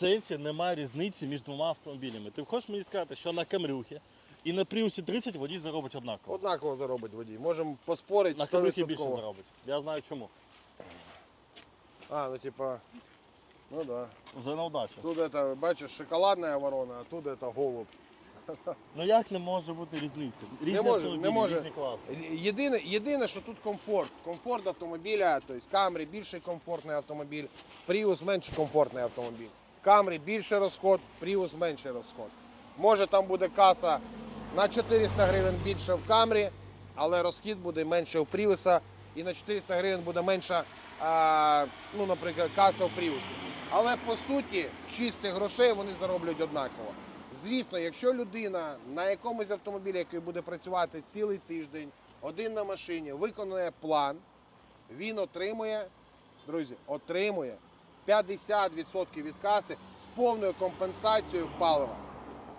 сенсі немає різниці між двома автомобілями. Ти хочеш мені сказати, що на Камрюхі і на Пріусі 30 водій заробить однаково. Однаково заробить водій. Можемо поспорити. На Камрюхі більше заробить. Я знаю чому. А, ну типа. Ну да. Вже на удачу. Тут это, бачиш, шоколадна ворона, а тут это голуб. Ну як не може бути різниці? Різні Не може, автомобілі, не може. різні класи. Єдине, єдине, що тут комфорт. Комфорт автомобіля, тобто Camry більший комфортний автомобіль, Prius менш комфортний автомобіль. Camry більший розход, Prius менший розход. Може там буде каса на 400 гривень більше в Camry, але розхід буде менше у Prius, і на 400 гривень буде менша, а, ну, наприклад, каса в Prius. Але по суті, чистих грошей вони зароблять однаково. Звісно, якщо людина на якомусь автомобілі, який буде працювати цілий тиждень, один на машині, виконує план, він отримує, друзі, отримує 50% від каси з повною компенсацією палива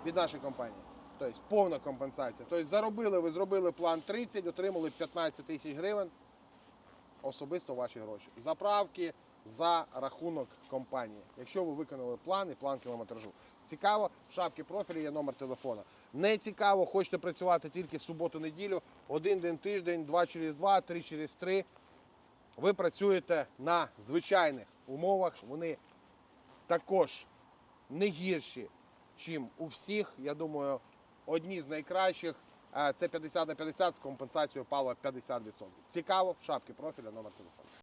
від нашої компанії. Тобто повна компенсація. Тобто заробили, ви зробили план 30, отримали 15 тисяч гривень особисто ваші гроші. Заправки за рахунок компанії. Якщо ви виконали план і план кілометражу. Цікаво, в шапці профілі є номер телефона. Не цікаво, хочете працювати тільки в суботу-неділю, один день тиждень, два через два, три через три. Ви працюєте на звичайних умовах. Вони також не гірші, чим у всіх. Я думаю, одні з найкращих. Це 50 на 50 з компенсацією пала 50%. Цікаво, шапки профіля номер телефону.